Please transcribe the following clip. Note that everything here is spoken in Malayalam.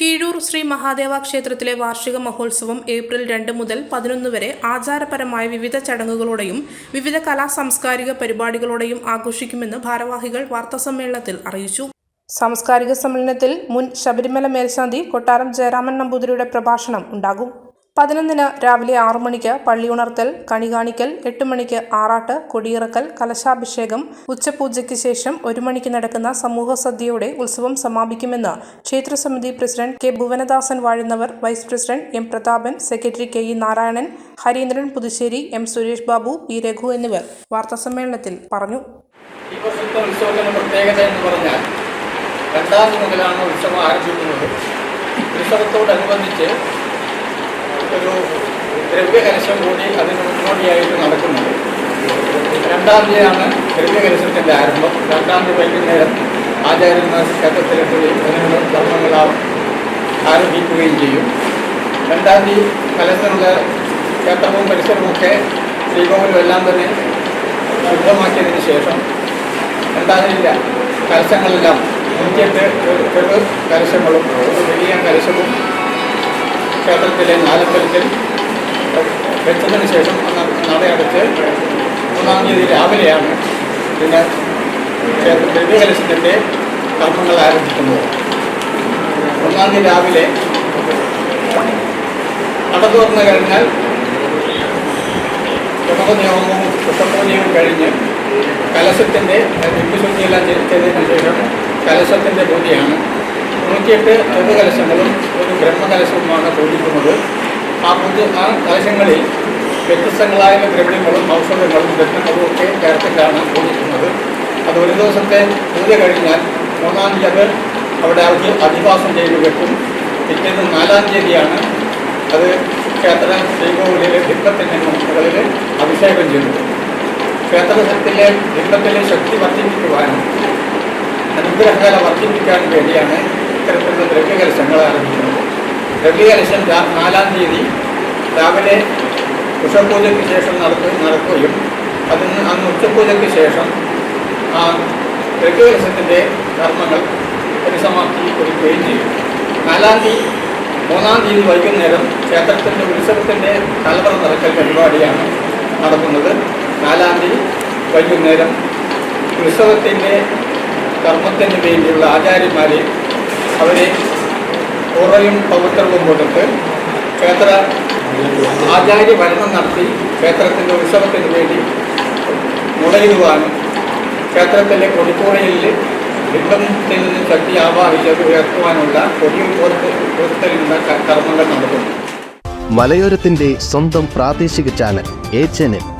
കീഴൂർ ശ്രീ മഹാദേവ ക്ഷേത്രത്തിലെ വാർഷിക മഹോത്സവം ഏപ്രിൽ രണ്ട് മുതൽ പതിനൊന്ന് വരെ ആചാരപരമായ വിവിധ ചടങ്ങുകളോടെയും വിവിധ കലാ സാംസ്കാരിക പരിപാടികളോടെയും ആഘോഷിക്കുമെന്ന് ഭാരവാഹികൾ വാർത്താസമ്മേളനത്തിൽ അറിയിച്ചു. സാംസ്കാരിക സമ്മേളനത്തിൽ മുൻ ശബരിമല മേൽശാന്തി കൊട്ടാരം ജയരാമൻ നമ്പൂതിരിയുടെ പ്രഭാഷണം ഉണ്ടാകും. പതിനൊന്നിന് രാവിലെ ആറു മണിക്ക് പള്ളിയുണർത്തൽ കണി കാണിക്കൽ എട്ട് മണിക്ക് ആറാട്ട് കൊടിയിറക്കൽ കലശാഭിഷേകം ഉച്ചപൂജയ്ക്ക് ശേഷം ഒരു മണിക്ക് നടക്കുന്ന സമൂഹ സദ്യയോടെ ഉത്സവം സമാപിക്കുമെന്ന് ക്ഷേത്രസമിതി president K Bhuvanadasan Vazhunnavar vice president M Prathapan secretary K E Narayanan Harindran Puthussery M Suresh Babu P Raghu എന്നിവർ വാർത്താസമ്മേളനത്തിൽ പറഞ്ഞു. ഈ പ്രത്യേകത എന്ന് രണ്ടാം ഉത്സവം ഉത്സവത്തോടനുബന്ധിച്ച് ഒരു ദ്രവ്യ കലശം കൂടി അതിന് മുന്നോടിയായിട്ട് നടക്കുന്നുണ്ട് രണ്ടാം തീയതിയാണ് ദ്രവ്യ കലശത്തിന്റെ ആരംഭം. രണ്ടാം തീയതി വൈകുന്നേരം ആചാര്യന്മാർ ക്ഷേത്രത്തിലെത്തുകയും അതിനുള്ള കർമ്മങ്ങൾ ആരംഭിക്കുകയും ചെയ്യും. രണ്ടാം തീയതി കലശത്തിനുള്ള ക്ഷേത്രവും പരിസരവുമൊക്കെ ശ്രീകോവിലും എല്ലാം തന്നെ ശുദ്ധമാക്കിയതിന് ശേഷം രണ്ടാം തീയതി കലശങ്ങളെല്ലാം നൂറ്റിയെട്ട് ചെറു കലശങ്ങളും വലിയ കലശവും ക്ഷേത്രത്തിലെ നാലമ്പലത്തിൽ വെച്ചതിന് ശേഷം നട നടയടച്ച് മൂന്നാം തീയതി രാവിലെയാണ് പിന്നെ ക്ഷേത്രത്തിൽ ദിവ്യകലശത്തിന്റെ കർമ്മങ്ങൾ ആരംഭിക്കുന്നത്. ഒന്നാം തീയതി രാവിലെ നട തുറന്നു കഴിഞ്ഞാൽ ഗണപനിയോഗവും പുഷ്പപൂജയും കഴിഞ്ഞ് കലശത്തിന്റെ വിപ്പുശുദ്ധിയെല്ലാം ചെയ്തതിനു ശേഷം കലശത്തിന്റെ പൂജയാണ്. നൂറ്റിയെട്ട് ചെറുകലശങ്ങളും ഒരു ബ്രഹ്മകലശവുമാണ് പൂജിക്കുന്നത് ആ പൂജ ആ കലശങ്ങളിൽ വ്യത്യസ്തങ്ങളായ ദ്രവ്യങ്ങളും ഔഷധങ്ങളും രത്നങ്ങളും ഒക്കെ ചേർത്തിട്ടാണ് പൂജിക്കുന്നത് അത് ഒരു ദിവസത്തെ പൂജ കഴിഞ്ഞാൽ മൂന്നാം തീയതി അവിടെ അവർക്ക് അധിവാസം ചെയ്ത് വെക്കും. പിറ്റേന്ന് നാലാം തീയതിയാണ് അത് ക്ഷേത്ര ശ്രീകോവിലെ ബിംബത്തിന്റെ മുകളിൽ അഭിഷേകം ചെയ്തു ക്ഷേത്രത്തിലെ ബിംബത്തിലെ ശക്തി വർദ്ധിപ്പിക്കുവാനും അനുഗ്രഹകല വർദ്ധിപ്പിക്കാനും വേണ്ടിയാണ് ഇത്തരത്തിലുള്ള ദ്രവ്യകലശങ്ങൾ ആരംഭിക്കുന്നത് ദ്രവ്യകലശം നാലാം തീയതി രാവിലെ ഉഷപൂജയ്ക്ക് ശേഷം നടത്തു നടക്കുകയും അതിന് അന്ന് ഉച്ചപൂജയ്ക്ക് ശേഷം ആ ദ്രവ്യകലശത്തിന്റെ കർമ്മങ്ങൾ പരിസമാപ്തി ഒരുക്കുകയും ചെയ്യും. നാലാം തീയതി മൂന്നാം തീയതി വൈകുന്നേരം ക്ഷേത്രത്തിന്റെ ഉത്സവത്തിന്റെ കലവറ നിറക്കൽ പരിപാടിയാണ് നടക്കുന്നത്. നാലാം തീയതി വൈകുന്നേരം ഉത്സവത്തിന്റെ കർമ്മത്തിന് വേണ്ടിയുള്ള ആചാര്യന്മാരെ അവരെ പൂർവയും പവിത്രവും കൊടുത്ത് ക്ഷേത്ര ആചാര്യ ഭരണം നടത്തി ക്ഷേത്രത്തിന്റെ ഉത്സവത്തിന് വേണ്ടി മുളയിടുവാനും ക്ഷേത്രത്തിലെ കൊടിക്കൂറയിൽ ബിംബത്തിൽ നിന്ന് ശക്തി ആവാഹിച്ചത് ഉയർത്തുവാനുള്ള കൊടിയും പുറത്തലിന്റെ കർമ്മങ്ങൾ നടത്തുന്നു മലയോരത്തിന്റെ സ്വന്തം പ്രാദേശിക ചാനൽ എ എൻ